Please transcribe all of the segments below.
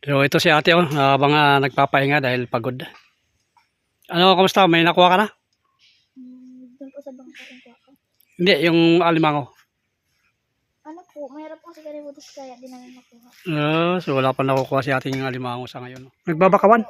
So ito si ate oh, habang ah, nagpapahinga dahil pagod. Ano, kamusta? May nakuha ka na? Hmm, doon po sa bangka rin po ako. Hindi, yung alimango. Ano po, mayroon po sa kalimutan kaya di namin makuha. Ah, so wala pa nakukuha si ating alimango sa ngayon. Nagbabakawan?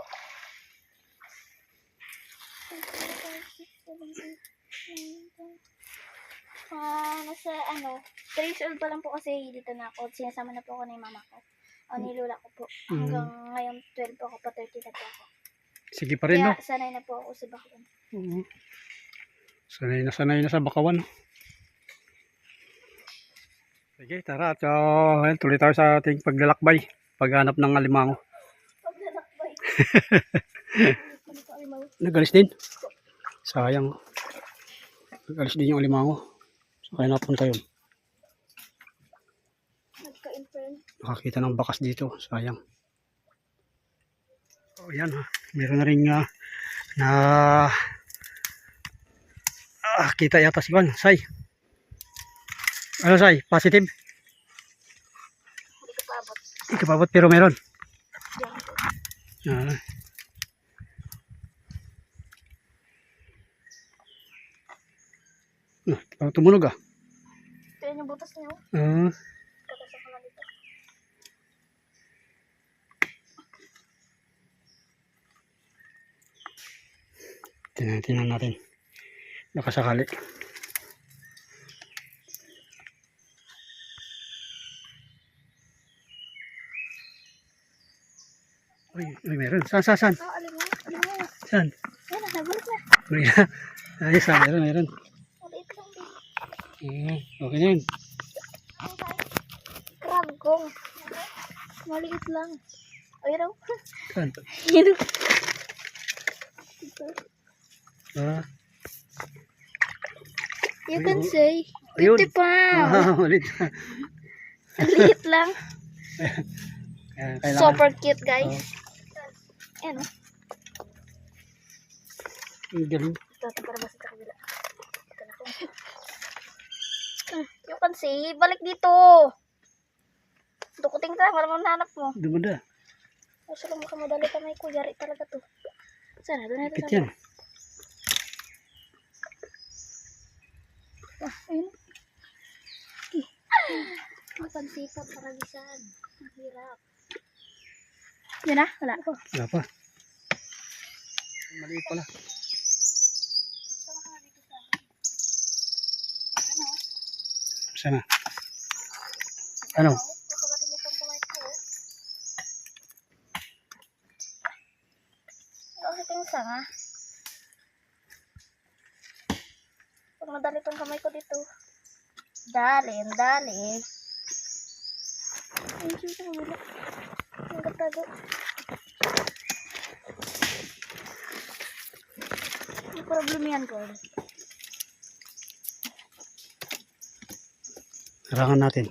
Ah, nasa ano, 3 years old pa lang po kasi dito na ako. Sinasama na po ako ng mama ko. O ni lola ko po. Hanggang ngayon 12 po ako, pa 30 na po ako. Sige pa rin, Kaya no? sanay na po ako sa bakyan. Oo. Sanay na sanay na sa bakawan. Sige, tara. At uh, ayun, tuloy tayo sa ating paglalakbay. Paghanap ng alimango. Paglalakbay. Nagalis din. Sayang. Nagalis din yung alimango. So, kaya napunta yun. Nakakita ng bakas dito. Sayang. O yan ha. Meron na rin ah, na ah, kita yata si Juan. Say. Ano say? Positive? Paabot pero meron. Ah. Parang tumunog ah. Ito yung butas niyo. Ah, Kakasok ko na dito. Tingnan, tingnan natin. Baka sakali. Uy, uy, meron. Saan, saan, saan? Ah, alimaw. Alimaw. Saan? Yan na, nagulat na. Uy, ayos ah, meron, meron. Ah, okay na yun. Crab kong. Maliit lang. Ayun daw. Saan? Yun. Ah, You can say, Ayun. 50 pounds. ah ulit. Liit lang. Kailangan. Super cute, guys. Oh, Ayan, oh. ang galing. Ito, para po. Hmm, You can say, balik dito. Dukuting ka, para mananap mo. Dumada. Kasi lang makamadali kamay ko, yari talaga to. Sana, doon na ito Ikit yan. Ah, ayun. Eh. Ang pansipat para gisan. Ang hirap. Yun na, wala ko. Wala pa. Maliit pala. Ano? Sana. Ano? Baka batin itong kamay ko. Bakit yung sanga? Pag madali itong kamay ko dito. Dali, ang dali. Ayun siya sa kabila. Ang gatago. Ang problem yan, girl. Harangan natin.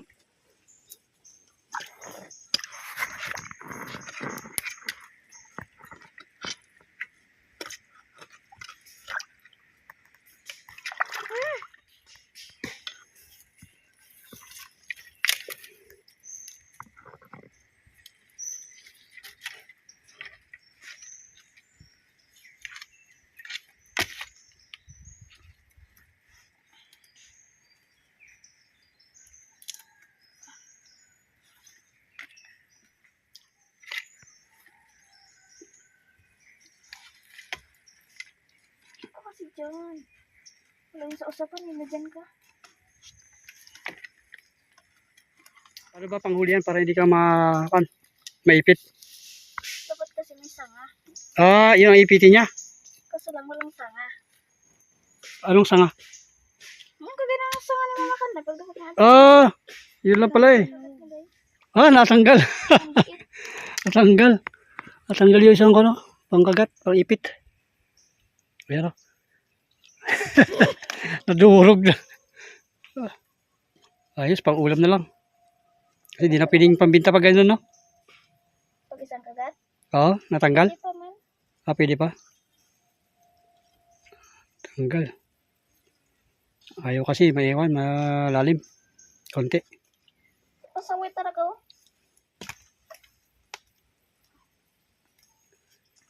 Ako kasi dyan. Wala yung sa usapan, na dyan ka. Ano ba panghulihan para hindi ka ma... Maipit? Dapat kasi may sanga. Ah, yun ang ipitin niya. Kaso lang walang sanga. Anong sanga? Yung kagana ng sanga ni Mama Kanda. Pag dapat natin. Ah, yun lang pala eh. Ah, natanggal. natanggal. Natanggal yung isang ano, pangkagat, pang ipit. Pero, nadurog na. Ayos, pang ulam na lang. Kasi di na piling pambinta pa ganun, no? Pag isang kagat. Oo, natanggal. Hindi pa man. Ah, pwede pa. Tanggal. Ayaw kasi, may iwan, malalim. Konti. Pasaway talaga oh.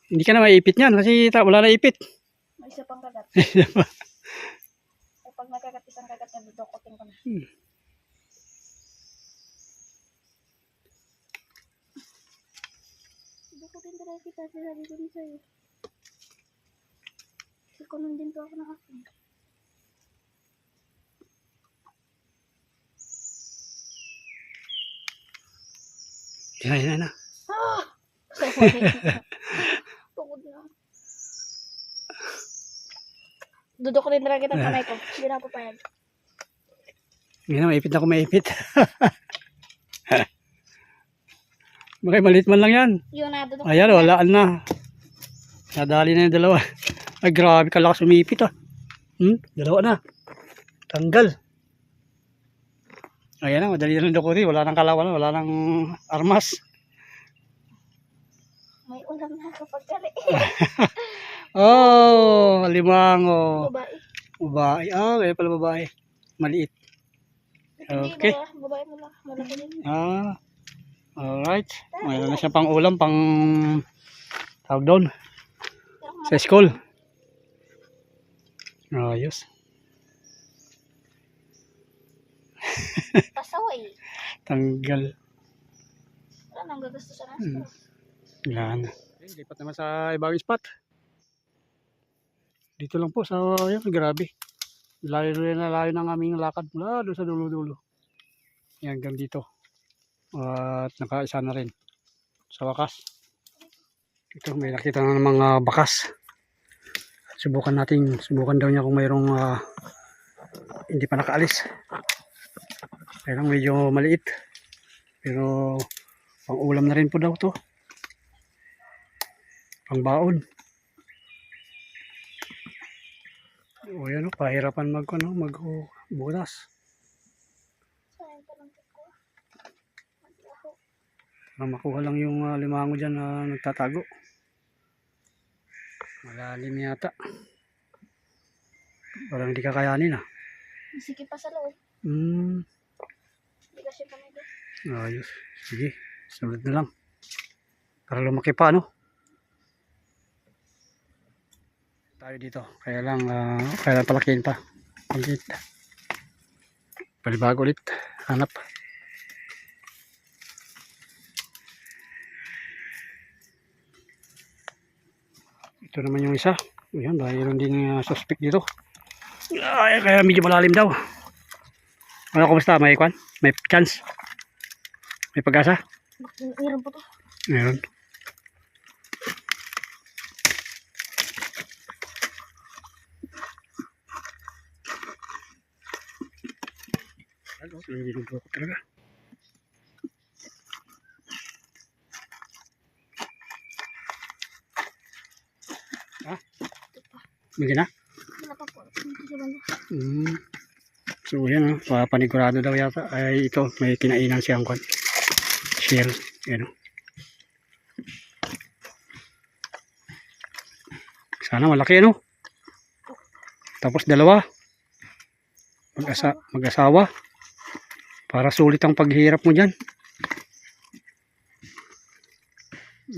Hindi ka na maipit niyan kasi wala na ipit. Isa pang kagat. Hmm. Eh, pag nagkagat isang kagat na dudukotin ko na. Dudukotin talaga kita. Sinabi ko din sa'yo. Kasi kunin din po ako ng akin. Yan, yan na. Ah! Tungod na. Dudukotin talaga kita ng kamay ko. Hindi na ako papayag. Hindi na, maipit na ako maipit. Bakit maliit man lang yan. Yun na, dudukot. Ayan, wala na. Nadali na yung dalawa. Ay, grabe kalakas umipit ah. Hmm? Dalawa na. Tanggal. Ayan na, madali na dukuti. Wala nang kalawan, wala nang armas. May ulam na kapag gali. Oh, limango. Babae. Babae. Ah, kaya pala babae. Maliit. Okay. Babae, mo lang. Malaki din. Ah, alright. Mayroon na siya pang ulam, pang tawag doon. Sa school. Ayos. pasaway. Tanggal. Wala nang gagastos sa Hmm. nasa. Yan. Okay, lipat naman sa ibang spot. Dito lang po sa, yan, grabe. Layo na layo ng aming lakad mula doon sa dulo-dulo. Yan, hanggang dito. At nakaisa na rin. Sa wakas. Ito, may nakita na ng mga bakas. Subukan natin, subukan daw niya kung mayroong ah, hindi pa nakaalis. Pero medyo maliit. Pero pang ulam na rin po daw to. Pang baon. O yan o, pahirapan mag, ano, mag butas. Sayang pa lang ko. Mag-aho. Para makuha lang yung ah, limango dyan na nagtatago. Malalim yata. Parang hindi kakayanin ah. Sige pa sa loob. Hmm, Hindi kasi pa ayos. Sige, sunod na lang. Para lumaki pa, ano? Tayo dito. Kaya lang, ah, kaya lang palakihin pa. Ulit. Palibago ulit. Hanap. Ito naman yung isa. Ayan, mayroon din uh, suspect dito. Ay, kaya medyo malalim daw. Ano, kumusta? May kwan? May chance? May pag-asa? Meron po to? Meron. Ano, hindi ko po talaga. Ha? Hindi na? Wala pa po. Dito sa banda. Mm. So yan ah, panigurado daw yata. Ay ito, may kinainan siyang kwan. Shell. Yan oh. Sana malaki ano. Tapos dalawa. Mag-asa mag-asawa. Para sulit ang paghihirap mo diyan.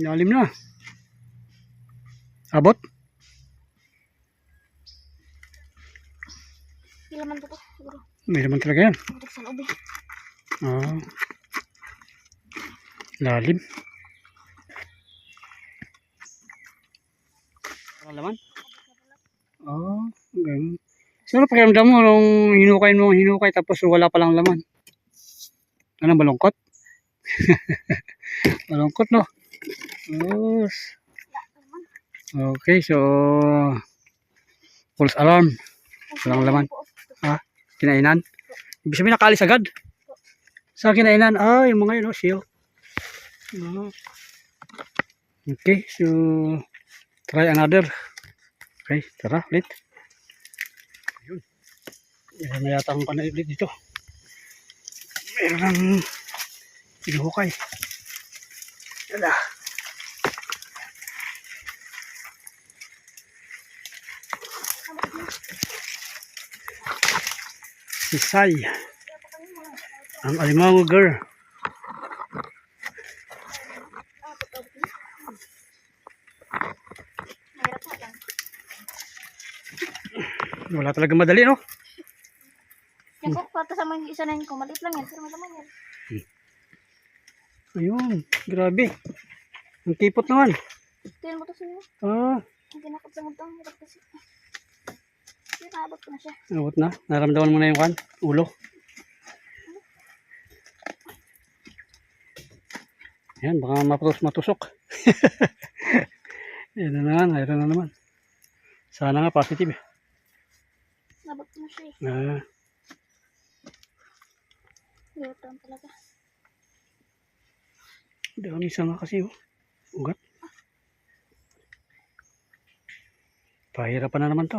Lalim na. Abot? Hindi naman po to. Siguro. May naman talaga yan. Sa loob eh. Ah. Lalim. Ang laman? Ah, ganun. Siguro pakiramdam mo nung hinukay mo, hinukay tapos wala palang laman. Ano, malungkot? malungkot, no? Yes. Okay, so false alarm. Walang laman. Kinainan? Ibig sabihin nakaalis agad? Sa kinainan? Ah, yung mga yun, oh, shield. Ah. Okay, so try another. Okay, tara, ulit. Yun. Meron na yata akong panay ulit dito. Meron ng inuhukay. Wala. Ah. Sisay. Ang alimango girl. Wala talaga madali, no? Kasama yung isa na yun ko. Maliit lang yan. Pero may laman yan. Ayun, grabe. Ang kipot naman. Tingnan mo to sa'yo. Ah, Ang kinakot sa muntong. Hirap kasi. Hindi, naabot ko na siya. abot na. Naramdaman mo na yung kan, ulo. Yan, baka matus matusok. Yan na naman, ayun na naman. Sana nga positive. eh. Naabot ko na siya eh. Ah, Lang talaga. dami sanga kasi oh. Ugat. Pahirapan na naman to.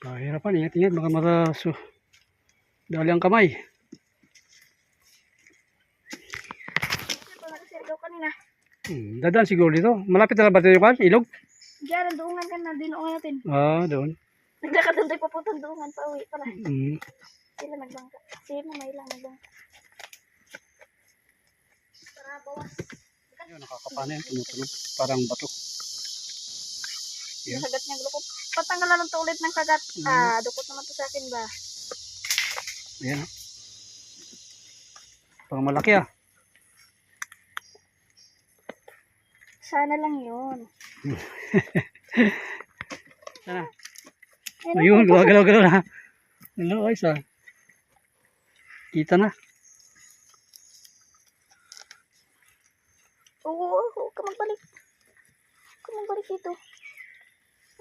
Pahirapan, ingat-ingat, baka maraso. Dali ang kamay. Hmm, dadaan siguro dito. Malapit na ba ito yung kan? Ilog? Diyan, ang duungan ka na. Dinuungan natin. Ah, doon. Nagkakatun tayo papuntang duungan pa uwi pala. Hmm. Sila nagbangka. Sila may lang nagbangka. Para bawas. Ayun, nakakapana yan, tumutunog. Parang bato. Yung kagat niya glukop. Patanggal na lang to ulit ng kagat. Ah, dukot naman to sa akin ba? Ayan. oh. Pang malaki ah. Sana lang yun. Sana. Ayun, Ayun, gumagalaw-galaw na. Hello, ayos ah. Kita na. Oo, huwag ka magbalik. Huwag ka magbalik dito.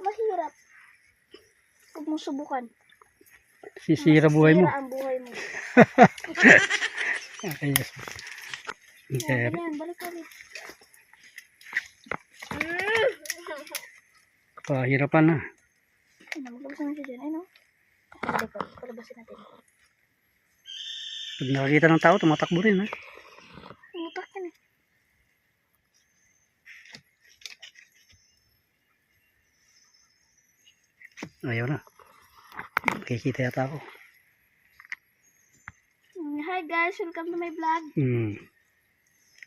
Mahirap. Huwag mong subukan. Sisira buhay mo. Sira ang buhay mo. Okay, yes. Yan, Okay. ganyan, balik ulit. Pahirapan na. Ay, na, maglabas naman siya dyan. Ay, no? Balik ulit. Palabasin natin. Pag nakakita ng tao, tumatakbo rin ha. Yan eh. Ayaw na. Kikita yata ako. Mm, Hi guys, welcome to my vlog. Hmm.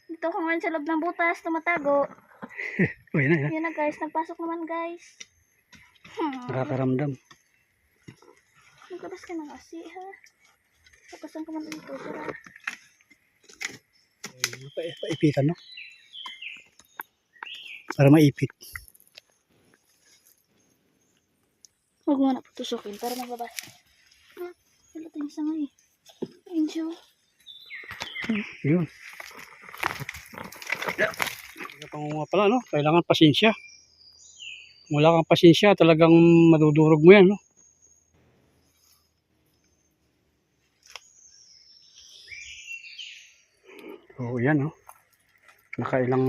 Dito ako ngayon sa loob ng butas, tumatago. Uy na. Yun na guys, nagpasok naman guys. Hmm. Nakakaramdam. Maglabas ka na kasi ha. Kapasan ka man. Tara. Pa paipitan no? Para maipit. Huwag mo na putusukin para maglabas. Ah, wala tayong sanga eh. Angel. Yun. Kaya pangunga pala, no? Kailangan pasensya. Kung wala kang pasensya, talagang madudurog mo yan, no? So, yan, no? Nakailang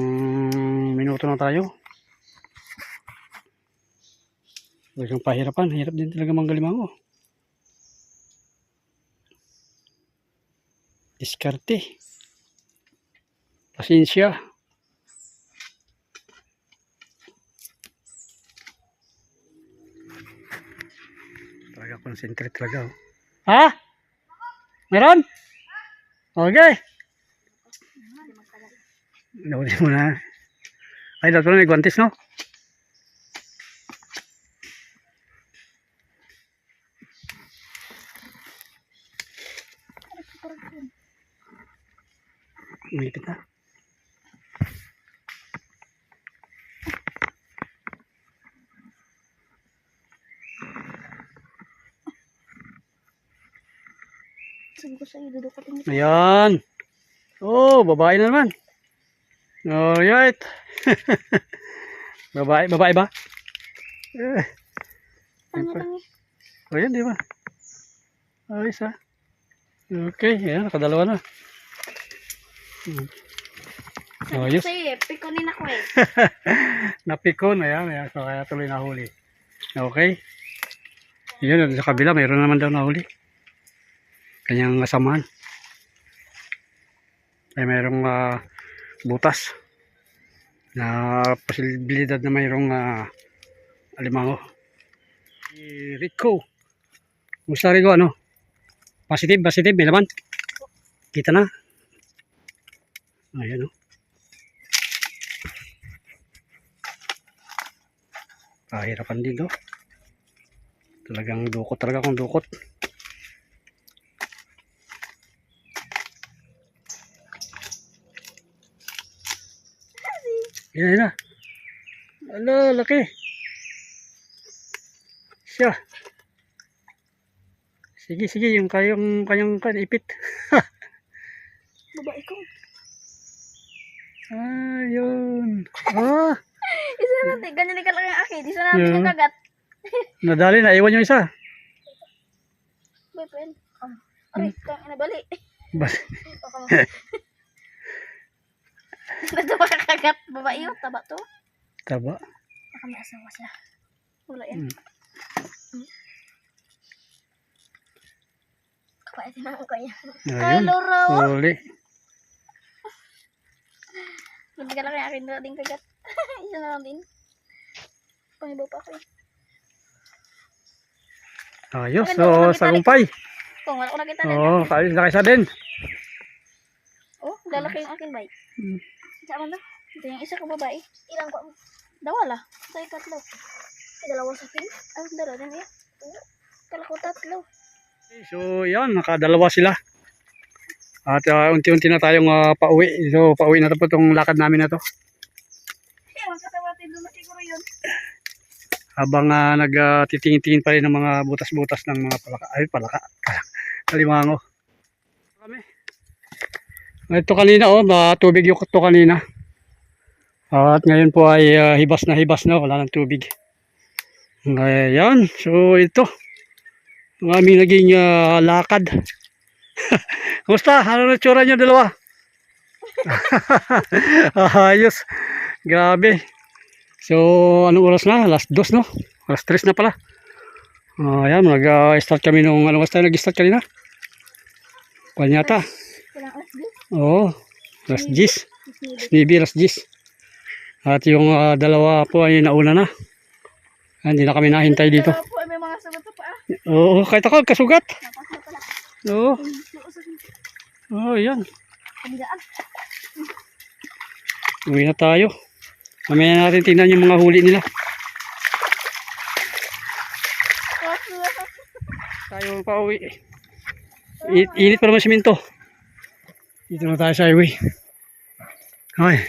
minuto na tayo. Talagang pahirapan. Hirap din talaga manggalimango. Diskarte. Pasensya. Talaga concentrate talaga. Oh. Ha? Meron? Okay. Naulit mo na. Ay, dapat na may guantes, no? Umipit na. Ayan. Oh, babae na naman. Alright. babae, babae ba? Eh, Ano eh. oh, yan, di ba? Ayos ah. Okay, yan, nakadalawa na. Hmm. Ayos. sa'yo eh, pikunin ako eh. Napikon, ayan, ayan. So, kaya tuloy nahuli. Okay. Yun, sa kabila, mayroon naman daw nahuli. Kanyang samahan. Ay, mayroong ah, butas. Na posibilidad na mayroong ah, alimango. Si Rico. Kumusta Rico, ano? Positive, positive, may laman. Kita na. Ayan, oh. Kahirapan din to. Talagang dukot talaga kung dukot. Yan, na. Ala, laki. Siya. Sige, sige, yung kayong kanyang kan ipit. Babae ko. Ah, yun. Ah, Isa natin, ganyan din kalaki ang akin. Isa natin Yeah. yung kagat. nadali na. Iwan yung isa. Boyfriend. Oh. Aray, kang inabali. Bas. Ito makakagat. Babae yun, taba to. Taba. Baka may asawa siya. Wala yan. Hmm. Hmm. Kapaitin ako kaya. Hello, Raw. Huli. Hindi ka lang kaya akin na din kagat. Isa na lang din. Pangibaw pa ako eh. Ayos. So, maganda. sagumpay. Kung wala ko nakita na. Oo, kain na kaisa din. Oh, lalaki yung akin bike. Hmm. Saan na? Ito yung isa ko babae. Ilang ko? Dawala. Tayo tatlo. Ay, dalawa sa pin. Ay, dalawa din eh. Kala ko tatlo. So, yan. Nakadalawa sila. At ah, unti-unti na tayong ah, pauwi. So, pauwi na to po itong lakad namin na to. Eh, magkatawatin doon na siguro yun. Habang uh, nagtitingin-tingin pa rin ng mga butas-butas ng mga palaka. Ay, palaka. Kalimango. Ito kanina, oh, tubig yung ito kanina. At ngayon po ay ah, hibas na hibas na, wala ng tubig. Ayan, so ito. Ang aming naging ah, lakad. Kumusta? Ano na tsura nyo dalawa? Ayos. Grabe. So, anong oras na? Alas 2, no? Alas 3 na pala. Ah, ayan, nag-start kami nung, ano oras tayo nag-start kanina? Kwan yata. Oo, alas 10. Mas Maybe alas 10. At yung ah, dalawa po ay nauna na. Ah, Hindi na kami nahintay dito. Dalawa po ay may mga sagot sa paa. Oo, kahit ako, kasugat. Oo, Luusok oh, yan. Uwi na tayo. Mamaya natin tingnan yung mga huli nila. Tayo pa uwi. Init pa naman siminto. Dito na tayo sa highway. Ay.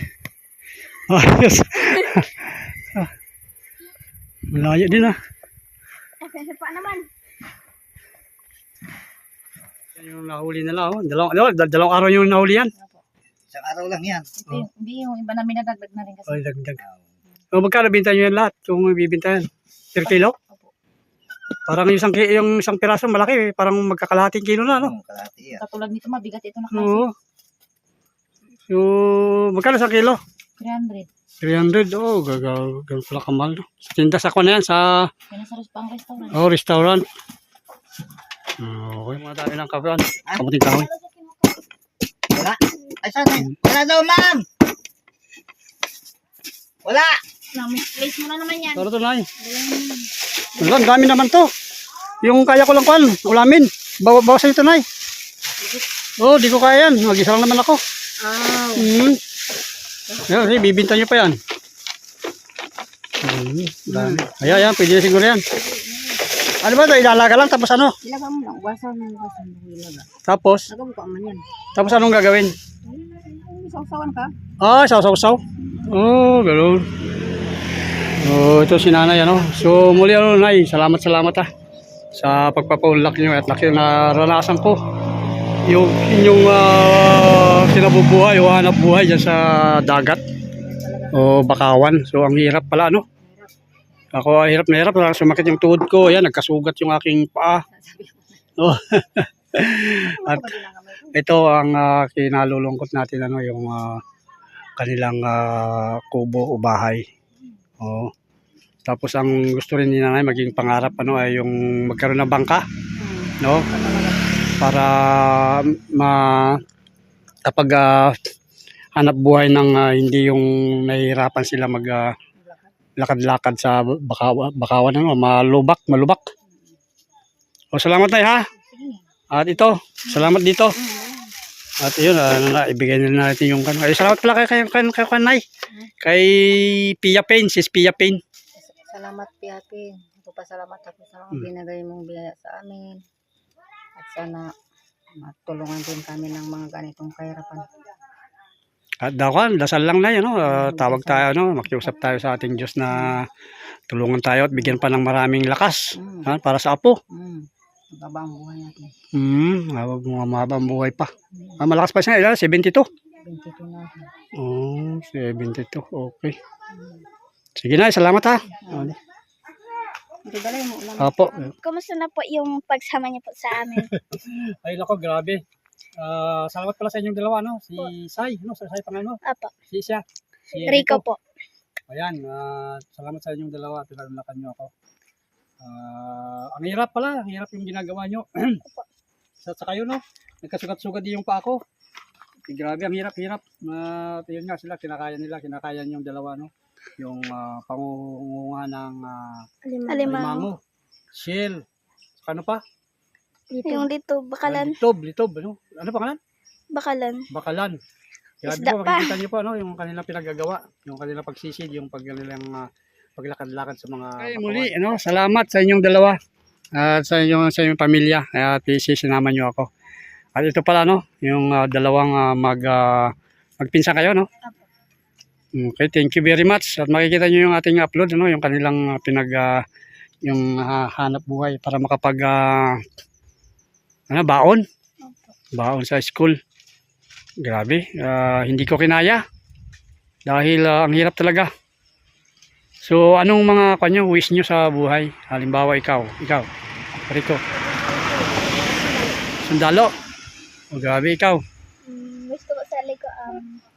Ayos. Ah. Malayo din ah. Paa naman. Yan yung nahuli nila oh. Dalawang, dalawang, dalawang araw yung nahuli yan. Isang araw lang yan. Ito, hindi yung iba namin nadagdag na rin kasi. Ay, dagdag. O magkano binta nyo yan lahat kung bibintayan? Per kilo? Parang yung isang, ki- yung isang piraso malaki eh. Parang magkakalahating kilo na, no? Kalahati yan. Katulad nito, mabigat ito na klase. Oo. So, magkano sa kilo? 300. 300. Oh, gagaw. Ganun pala kamal, no? Sa tinda sa kwan na yan, sa Yan sa pang restaurant. oh, restaurant. Ah, Okay, mga dami ng kapan. Kamuting kahoy. Wala. Ay, saan? Wala daw, ma'am! Wala! Na, misplace mo na naman yan. Tara to, Nay. Wala, ang dami naman to. Yung kaya ko lang kwan, ulamin. Bawa, bawasan ito, Nay. Oh, di ko kaya yan. Mag-isa lang naman ako. Ah, Hmm. Yan, sige, bibinta nyo pa yan. Hmm, dami. Ayan, ayan, pwede na siguro yan. Ano ba ito? Ilalaga lang, tapos ano? ilaga mo lang. Wasan mo wasan mo ilaga. Tapos, Laga mo ka man yan. tapos anong gagawin? Isaw-sawan ka. Ah, saw-saw-saw. Oh, ganoon. Oh, ito si nanay, ano. So, muli ano, nay, salamat, salamat ah. Sa pagpapaunlak nyo at laki na naranasan ko. Yung inyong uh, kinabubuhay o hanap buhay dyan sa dagat o bakawan. So, ang hirap pala, no? Ako, hirap na hirap. Parang Sumakit yung tuhod ko. Yan, nagkasugat yung aking paa. Oh. at ito ang ah, kinalulungkot natin ano yung ah, kanilang ah, kubo o bahay. Oo. Tapos ang gusto rin ni nanay maging pangarap ano ay yung magkaroon ng bangka, no? Para ma kapag ah, hanap buhay ng ah, hindi yung nahihirapan sila mag ah, lakad-lakad sa bakawan, bakawan ano, malubak, malubak. O salamat na ha. At ito, salamat dito. At yun, na, ibigay na natin yung kano. Ay, salamat pala kay, kay, kay, kay Kanay. Kay Pia Pain, sis Pia Pain. Salamat, Piapin. Nagpapasalamat ako sa mga binigay mong biyaya sa amin. At sana matulungan din kami ng mga ganitong kahirapan. At daw kan, dasal lang na yun, no? Ah, tawag tayo, no? Makiusap tayo sa ating Diyos na tulungan tayo at bigyan pa ng maraming lakas Mm. ha, para sa apo. Mm. Magaba ang buhay natin. Hmm, mga mahabang buhay pa. Ah, malakas pa siya, ilan? 72? 22 na. Oh, 72. Okay. Sige na, salamat ha. Ito dali mo ulam. Apo. Kumusta na po yung pagsama niyo po sa amin? Ay, nako, grabe. Ah, salamat pala sa inyong dalawa, no? Si Sai, no? Sa Sai pangalan mo? Apo. Si siya. Si Rico po. Ayan, ah, salamat sa inyong dalawa. Pinaglakan nyo ako. Ah, ang hirap pala. Ang hirap yung ginagawa nyo. sa, sa kayo, no? Nagkasugat-sugat din yung pa ako. Eh, grabe, ang hirap-hirap. Uh, yun nga sila, kinakaya nila. Kinakaya yung dalawa, no? Yung uh, pangungunga ng ah, Alimango. alimango, shell, saka ano pa? Yung dito, bakalan. Litob, litob, ano? Ano pangalan? Bakalan. Bakalan. Grabe Isda po, pa. makikita niyo po, ano, yung kanilang pinagagawa, yung kanilang pagsisid, yung pag kanilang ah, paglakad-lakad sa mga Ay, muli, ano, salamat sa inyong dalawa at sa inyong sa inyong pamilya at sinama niyo ako. At ito pala no, yung ah, dalawang ah, mag ah, magpinsan kayo no. Okay, thank you very much. At makikita niyo yung ating upload ano, yung kanilang ah, pinag ah, yung ah, hanap buhay para makapag ah, ano, baon. Baon sa school. Grabe, ah, hindi ko kinaya. Dahil ah, ang hirap talaga. So, anong mga kanyo wish nyo sa buhay? Halimbawa, ikaw, ikaw, Rico. Sundalo. O, grabe, ikaw. Mm, gusto ko sa ko, um,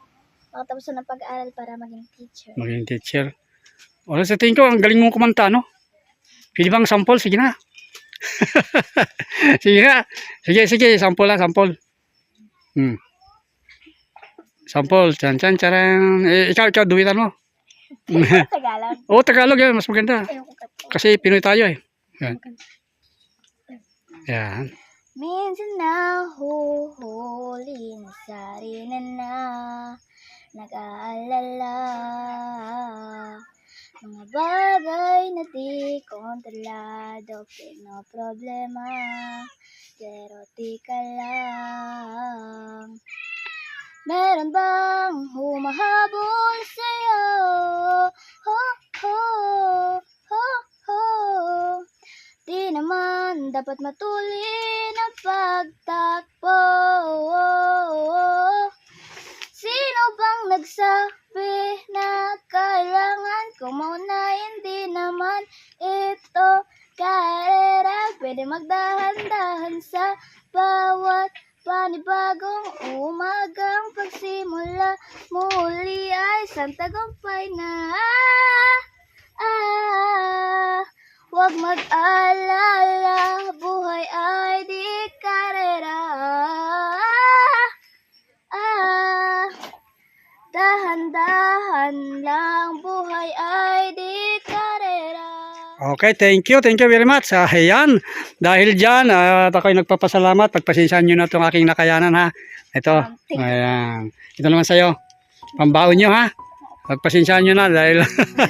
makatapos na ng pag-aaral para maging teacher. Maging teacher. O, sa tingin ko, ang galing mong kumanta, no? Pili bang sample? Sige na. sige na. Sige, sige, sample na, sample. Hmm. Sample, chan chan charan. Eh, ikaw, ikaw, duwitan mo. Tagalog. Oo, Tagalog yan, mas maganda. Kasi Pinoy tayo eh. Yan. Yan. Minsan na huhuli na sarili na nag-aalala Mga bagay na di kontrolado Pino problema Pero di ka lang. Meron bang humahabol sa'yo? Ho, ho, ho, ho. Di naman dapat matulin ang pagtakbo Sino bang nagsabi na kailangan ko muna? Hindi naman ito karera. Pwede magdahan-dahan sa bawat panibagong umagang pagsimula. Muli ay isang tagumpay na. Ah, Huwag mag-alala, Okay, thank you. Thank you very much. Ah, ayan. Dahil dyan, at ako'y nagpapasalamat. Pagpasensyahan nyo na itong aking nakayanan ha. Ito. Ayan. Ito naman sa'yo. Pambaon nyo ha. Pagpasensyahan nyo na dahil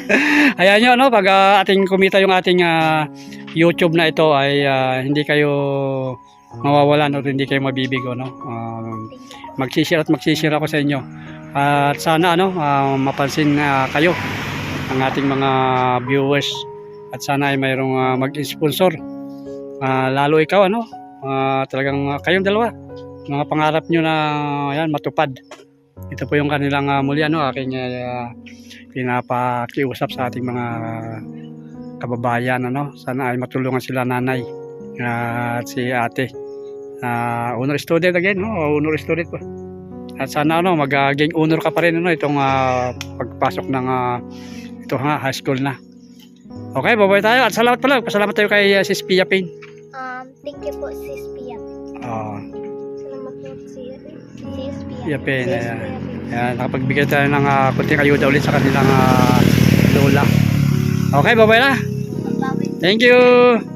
ayan nyo no pag ah, ating kumita yung ating ah, YouTube na ito ay ah, hindi kayo mawawalan o hindi kayo mabibigo no. Um, magsishare at magsishare ako sa inyo. At sana ano ah, mapansin ah, kayo ang ating mga viewers at sana ay mayroong ah, mag-sponsor. Ah, lalo ikaw ano ah, talagang ah, kayong dalawa mga pangarap nyo na yan matupad. Ito po yung kanilang ah, muli ano aking ah, pinapakiusap sa ating mga kababayan ano. Sana ay matulungan sila nanay ah, at si ate. Ah, honor student again no, honor student po. At sana ano mag-gain honor ka pa rin ano itong ah, pagpasok ng ah, ito nga high school na. Okay, babay tayo at salamat pala. Pasalamat tayo kay uh, Sis Pia Payne. Um, thank you po, Sis Pia. Ah, Salamat po, si Sis Pia. Pia Payne, Sis. Pia. Ayan, nakapagbigay tayo ng uh, kunting ayuda ulit sa kanilang ah, lola. Okay, babay na. Thank you.